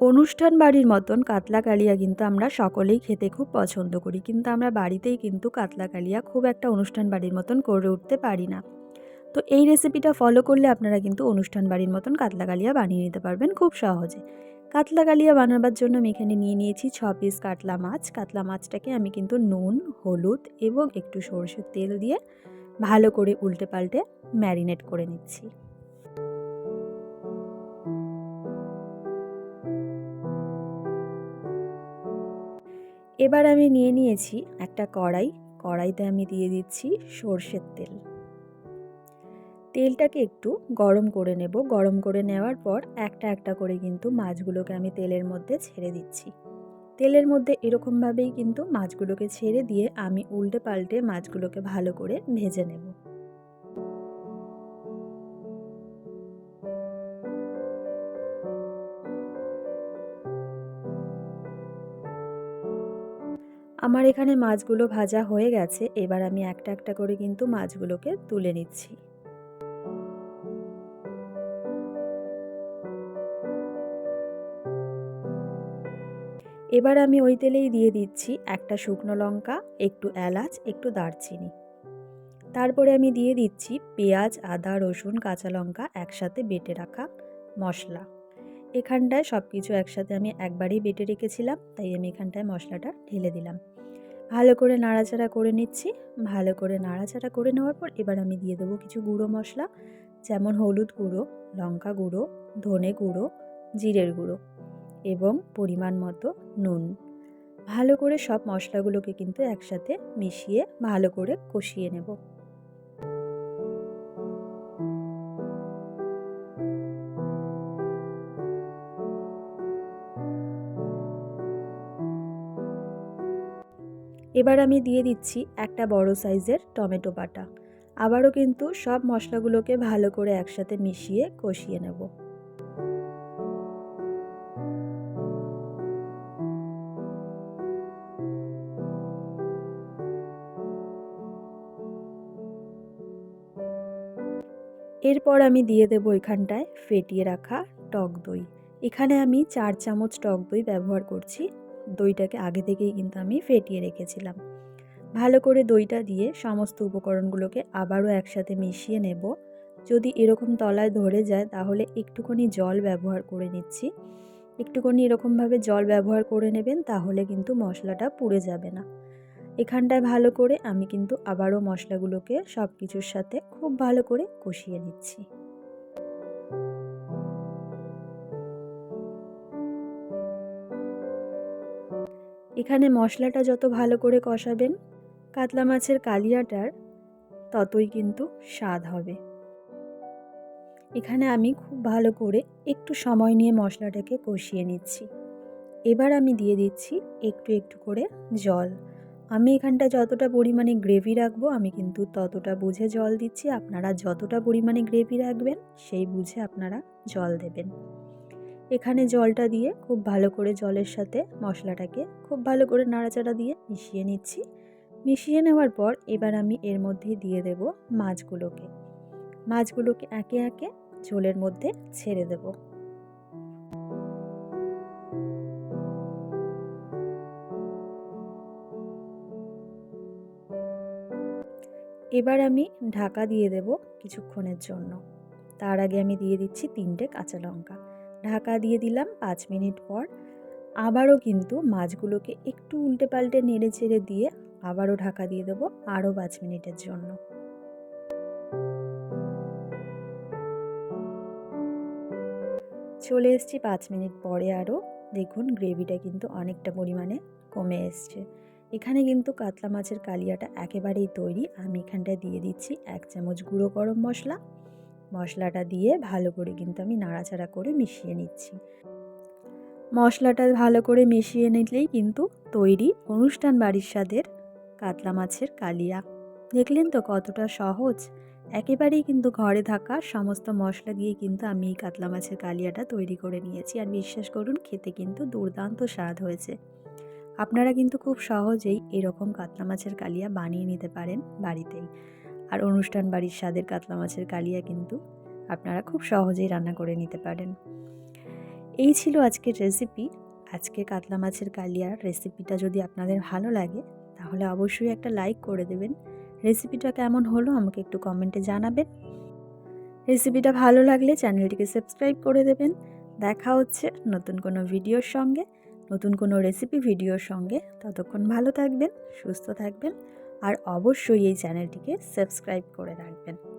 অনুষ্ঠান বাড়ির মতন কাতলা কালিয়া কিন্তু আমরা সকলেই খেতে খুব পছন্দ করি। কিন্তু আমরা বাড়িতেই কিন্তু কাতলা কালিয়া খুব একটা অনুষ্ঠান বাড়ির মতন করে উঠতে পারি না। তো এই রেসিপিটা ফলো করলে আপনারা কিন্তু অনুষ্ঠান বাড়ির মতন কাতলা কালিয়া বানিয়ে নিতে পারবেন খুব সহজে। কাতলা কালিয়া বানাবার জন্য আমি এখানে নিয়ে নিয়েছি ছ পিস কাতলা মাছ। কাতলা মাছটাকে আমি কিন্তু নুন, হলুদ এবং একটু সরষের তেল দিয়ে ভালো করে উল্টে পাল্টে ম্যারিনেট করে নিচ্ছি। এবার আমি নিয়ে নিয়েছি একটা কড়াই। কড়াইতে আমি দিয়ে দিচ্ছি সর্ষের তেল। তেলটাকে একটু গরম করে নেব। গরম করে নেওয়ার পর একটা একটা করে কিন্তু মাছগুলোকে আমি তেলের মধ্যে ছেড়ে দিচ্ছি। তেলের মধ্যে এরকমভাবেই কিন্তু মাছগুলোকে ছেড়ে দিয়ে আমি উল্টে পাল্টে মাছগুলোকে ভালো করে ভেজে নেব। আমার এখানে মাছগুলো ভাজা হয়ে গেছে, এবার আমি একটা একটা করে কিন্তু মাছগুলোকে তুলে নিচ্ছি। এবার আমি ওই তেলেই দিয়ে দিচ্ছি একটা শুকনো লঙ্কা, একটু এলাচ, একটু দারচিনি। তারপরে আমি দিয়ে দিচ্ছি পেঁয়াজ, আদা, রসুন, কাঁচা লঙ্কা একসাথে বেটে রাখা মশলা। এখানটায় সব কিছু একসাথে আমি একবারেই বেটে রেখেছিলাম, তাই আমি এখানটায় মশলাটা ঢেলে দিলাম। ভালো করে নাড়াচাড়া করে নিচ্ছি। ভালো করে নাড়াচাড়া করে নেওয়ার পর এবার আমি দিয়ে দেবো কিছু গুঁড়ো মশলা, যেমন হলুদ গুঁড়ো, লঙ্কা গুঁড়ো, ধনে গুঁড়ো, জিরের গুঁড়ো এবং পরিমাণ মতো নুন। ভালো করে সব মশলাগুলোকে কিন্তু একসাথে মিশিয়ে ভালো করে কষিয়ে নেব। এবার আমি দিয়ে দিচ্ছি একটা বড় সাইজের টমেটো বাটা। আবারও কিন্তু সব মশলাগুলোকে ভালো করে একসাথে মিশিয়ে কষিয়ে নেব। এরপর আমি দিয়ে দেবো এখানটায় ফেটিয়ে রাখা টক দই। এখানে আমি চার চামচ টক দই ব্যবহার করছি। দইটাকে আগে থেকেই কিন্তু আমি ফেটিয়ে রেখেছিলাম। ভালো করে দইটা দিয়ে সমস্ত উপকরণগুলোকে আবারও একসাথে মিশিয়ে নেব। যদি এরকম তলায় ধরে যায় তাহলে একটুখানি জল ব্যবহার করে নিচ্ছি। একটুখানি এরকমভাবে জল ব্যবহার করে নেবেন তাহলে কিন্তু মশলাটা পুড়ে যাবে না। এখানটায় ভালো করে আমি কিন্তু আবারও মশলাগুলোকে সব কিছুর সাথে খুব ভালো করে কষিয়ে নিচ্ছি। এখানে মশলাটা যত ভালো করে কষাবেন, কাতলা মাছের কালিয়াটার, ততই কিন্তু স্বাদ হবে। এখানে আমি খুব ভালো করে একটু সময় নিয়ে মশলাটাকে কষিয়ে নিচ্ছি। এবার আমি দিয়ে দিচ্ছি একটু একটু করে জল। আমি এখানটা যতটা পরিমাণে গ্রেভি রাখব, আমি কিন্তু ততটা বুঝে জল দিচ্ছি। আপনারা যতটা পরিমাণে গ্রেভি রাখবেন, সেই বুঝে আপনারা জল দেবেন। এখানে জলটা দিয়ে খুব ভালো করে জলের সাথে মশলাটাকে খুব ভালো করে নাড়াচাড়া দিয়ে মিশিয়ে নিচ্ছি। মিশিয়ে নেওয়ার পর এবার আমি এর মধ্যে দিয়ে দেব মাছগুলোকে। মাছগুলোকে একে একে ঝোলের মধ্যে ছেড়ে দেবো। এবার আমি ঢাকা দিয়ে দেব কিছুক্ষণের জন্য। তার আগে আমি দিয়ে দিচ্ছি তিনটে কাঁচা লঙ্কা। ঢাকা দিয়ে দিলাম পাঁচ মিনিট পর। আবারও কিন্তু মাছগুলোকে একটু উল্টে পাল্টে নেড়ে চেড়ে দিয়ে আবারও ঢাকা দিয়ে দেবো আরও পাঁচ মিনিটের জন্য। চলে এসছি পাঁচ মিনিট পরে আরও। দেখুন গ্রেভিটা কিন্তু অনেকটা পরিমাণে কমে এসছে। এখানে কিন্তু কাতলা মাছের কালিয়াটা একেবারেই তৈরি। আমি এখানটায় দিয়ে দিচ্ছি এক চামচ গুঁড়ো গরম মশলা। মশলাটা দিয়ে ভালো করে কিন্তু আমি নাড়াচাড়া করে মিশিয়ে নিচ্ছি। মশলাটা ভালো করে মিশিয়ে নিলেই কিন্তু তৈরি অনুষ্ঠান বাড়ির স্বাদের কাতলা মাছের কালিয়া। দেখলেন তো কতটা সহজ? একেবারেই কিন্তু ঘরে থাকা সমস্ত মশলা দিয়ে কিন্তু আমি এই কাতলা মাছের কালিয়াটা তৈরি করে নিয়েছি। আর বিশ্বাস করুন, খেতে কিন্তু দুর্দান্ত স্বাদ হয়েছে। আপনারা কিন্তু খুব সহজেই এরকম কাতলা মাছের কালিয়া বানিয়ে নিতে পারেন বাড়িতেই। আর অনুষ্ঠান বাড়ির স্বাদের কাতলা মাছের কালিয়া কিন্তু আপনারা খুব সহজেই রান্না করে নিতে পারেন। এই ছিল আজকের রেসিপি আজকে কাতলা মাছের কালিয়ার রেসিপিটা যদি আপনাদের ভালো লাগে, তাহলে অবশ্যই একটা লাইক করে দেবেন। রেসিপিটা কেমন হলো আমাকে একটু কমেন্টে জানাবেন। রেসিপিটা ভালো লাগলে চ্যানেলটিকে সাবস্ক্রাইব করে দেবেন। দেখা হচ্ছে নতুন কোনো ভিডিওর সঙ্গে, নতুন কোনো রেসিপি ভিডিওর সঙ্গে। ততক্ষণ ভালো থাকবেন, সুস্থ থাকবেন। আর অবশ্যই এই চ্যানেলটিকে সাবস্ক্রাইব করে রাখবেন।